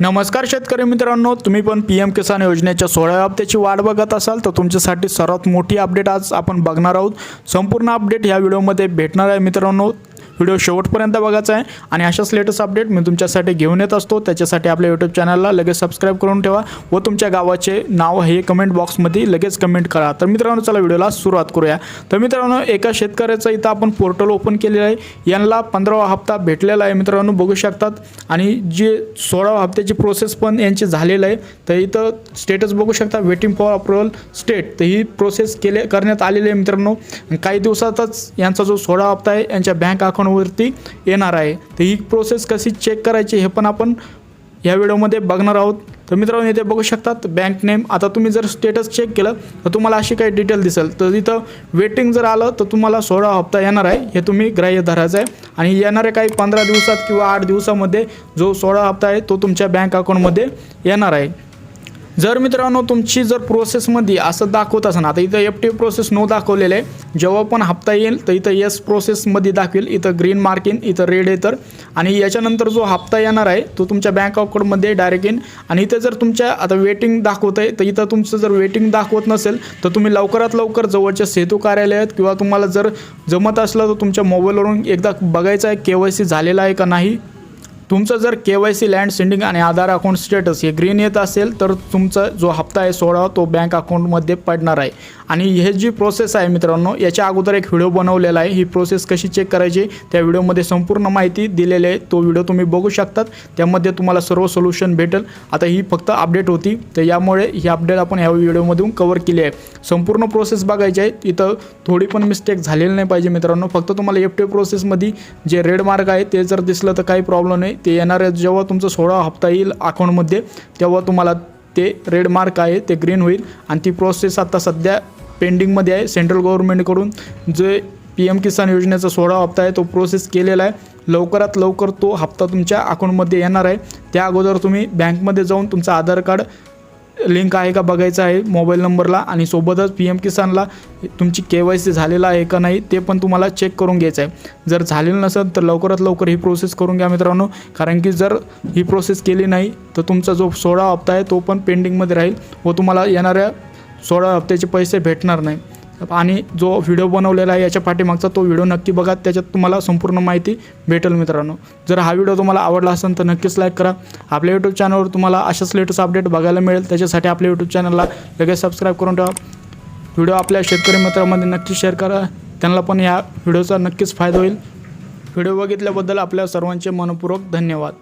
नमस्कार शेतकरी मित्रांनो तुम्ही पण पी एम किसान योजनेच्या सोळाव्या हप्त्याची वाट बघत असाल तर तुमच्यासाठी सर्वात मोठी अपडेट आज आपण बघणार आहोत. संपूर्ण अपडेट ह्या व्हिडिओमध्ये भेटणार आहे मित्रांनो. व्हिडिओ शेवटपर्यंत बघायचा आहे. आणि अशाच लेटेस्ट अपडेट मी तुमच्यासाठी घेऊन येत असतो. त्याच्यासाठी आपल्या यूट्यूब चॅनलला लगेच सबस्क्राईब करून ठेवा व तुमच्या गावाचे नाव हे कमेंट बॉक्समध्ये लगेच कमेंट करा. तर मित्रांनो चला व्हिडिओला सुरुवात करूया. तर मित्रांनो एका शेतकऱ्याचं इथं आपण पोर्टल ओपन केलेलं आहे. यांना पंधरावा हप्ता भेटलेला आहे मित्रांनो बघू शकतात. आणि जे सोळावा हप्त्याची प्रोसेस पण यांची झालेलं आहे. तर इथं स्टेटस बघू शकता वेटिंग फॉर अप्रुव्हल स्टेट तर ही प्रोसेस केले करण्यात आलेली आहे मित्रांनो. काही दिवसातच यांचा जो सोळा हप्ता आहे यांच्या बँक अकाउंटवरती येणार आहे. तर ही प्रोसेस कशी चेक करायची हे पण आपण या व्हिडिओमध्ये बघणार आहोत. तर मित्रांनो इथे बघू शकतात बँक नेम आता तुम्ही जर स्टेटस चेक केलं तर तुम्हाला अशी काही डिटेल दिसेल. तर इथं वेटिंग जर आलं तर तुम्हाला सोळा हप्ता येणार आहे. हे तुम्ही ग्राह्य धरायचं आहे. आणि येणाऱ्या काही पंधरा दिवसात किंवा आठ दिवसामध्ये जो सोळा हप्ता आहे तो तुमच्या बँक अकाउंटमध्ये येणार आहे. जर मित्रांनो तुमची जर प्रोसेसमध्ये असं दाखवत असेल आता इथं एफ टी प्रोसेस नो दाखवलेलं आहे. जेव्हा पण हप्ता येईल तर इथं येस प्रोसेसमध्ये दाखवेल. इथं ग्रीन मार्क येईन इथं रेड येतं आणि याच्यानंतर जो हप्ता येणार आहे तो तुमच्या बँक अकाउंटमध्ये डायरेक्ट येईन आणि इथं जर तुमच्या आता वेटिंग दाखवत आहे तर इथं तुमचं जर वेटिंग दाखवत नसेल तर तुम्ही लवकरात लवकर जवळच्या सेतू कार्यालयात किंवा तुम्हाला जर जमत असलं तर तुमच्या मोबाईलवरून एकदा बघायचं आहे के वाय सी झालेला आहे का नाही तुमचं जर K Y C land seeding आणि आधार अकाउंट स्टेटस हे ग्रीन येत असेल तर तुमचा जो हप्ता आहे सोळा तो बँक अकाउंटमध्ये पडणार आहे. आणि हे जी प्रोसेस आहे मित्रांनो याच्या अगोदर एक व्हिडिओ बनवलेला आहे. ही प्रोसेस कशी चेक करायची त्या व्हिडिओमध्ये संपूर्ण माहिती दिलेली आहे. तो व्हिडिओ तुम्ही बघू शकतात. त्यामध्ये तुम्हाला सर्व सोल्युशन भेटेल. आता ही फक्त अपडेट होती तर यामुळे ही अपडेट आपण ह्या व्हिडिओमधून कवर केली आहे. संपूर्ण प्रोसेस बघायची आहे. इथं थोडी पण मिस्टेक झालेली नाही पाहिजे मित्रांनो. फक्त तुम्हाला एफ टी प्रोसेसमध्ये जे रेड मार्क आहे ते जर दिसलं तर काही प्रॉब्लेम नाही. ते येणाऱ्या जेव्हा तुमचा सोळा हप्ता येईल अकाउंटमध्ये तेव्हा तुम्हाला ते रेड मार्क आहे ते ग्रीन होईल. आणि ती प्रोसेस आता सध्या पेंडिंगमध्ये आहे. सेंट्रल गव्हर्नमेंटकडून जे पी एम किसान योजनेचा सोळा हप्ता आहे तो प्रोसेस केलेला आहे. लवकरात लवकर तो हप्ता तुमच्या अकाउंटमध्ये येणार आहे. त्या अगोदर तुम्ही बँकमध्ये जाऊन तुमचं आधार कार्ड लिंक आहे का बघायचं आहे मोबाईल नंबरला आणि सोबतच पी एम किसानला तुमची के वाय सी झालेलं आहे का नाही ते पण तुम्हाला चेक करून घ्यायचं आहे. जर झालेलं नसेल तर लवकरात लवकर ही प्रोसेस करून घ्या मित्रांनो. कारण की जर ही प्रोसेस केली नाही तर तुमचा जो सोळा हप्ता आहे तो पण पेंडिंगमध्ये राहील व तुम्हाला येणाऱ्या सोळा हप्त्याचे पैसे भेटणार नाही. आणि जो व्हिडिओ बनवलेला आहे याच्या पाठीमागचा तो व्हिडिओ नक्की बघा. त्याच्यात तुम्हाला संपूर्ण माहिती भेटेल मित्रांनो. जर हा व्हिडिओ तुम्हाला आवडला असेल तर नक्कीच लाईक करा. आपल्या यूट्यूब चॅनलवर तुम्हाला अशाच लेटेस्ट अपडेट बघायला मिळेल. त्याच्यासाठी आपल्या यूट्यूब चॅनलला लगेच सबस्क्राईब करून ठेवा. व्हिडिओ आपल्या शेतकरी मित्रांमध्ये नक्की शेअर करा. त्यांना पण या व्हिडिओचा नक्कीच फायदा होईल. व्हिडिओ बघितल्याबद्दल आपल्या सर्वांचे मनपूर्वक धन्यवाद.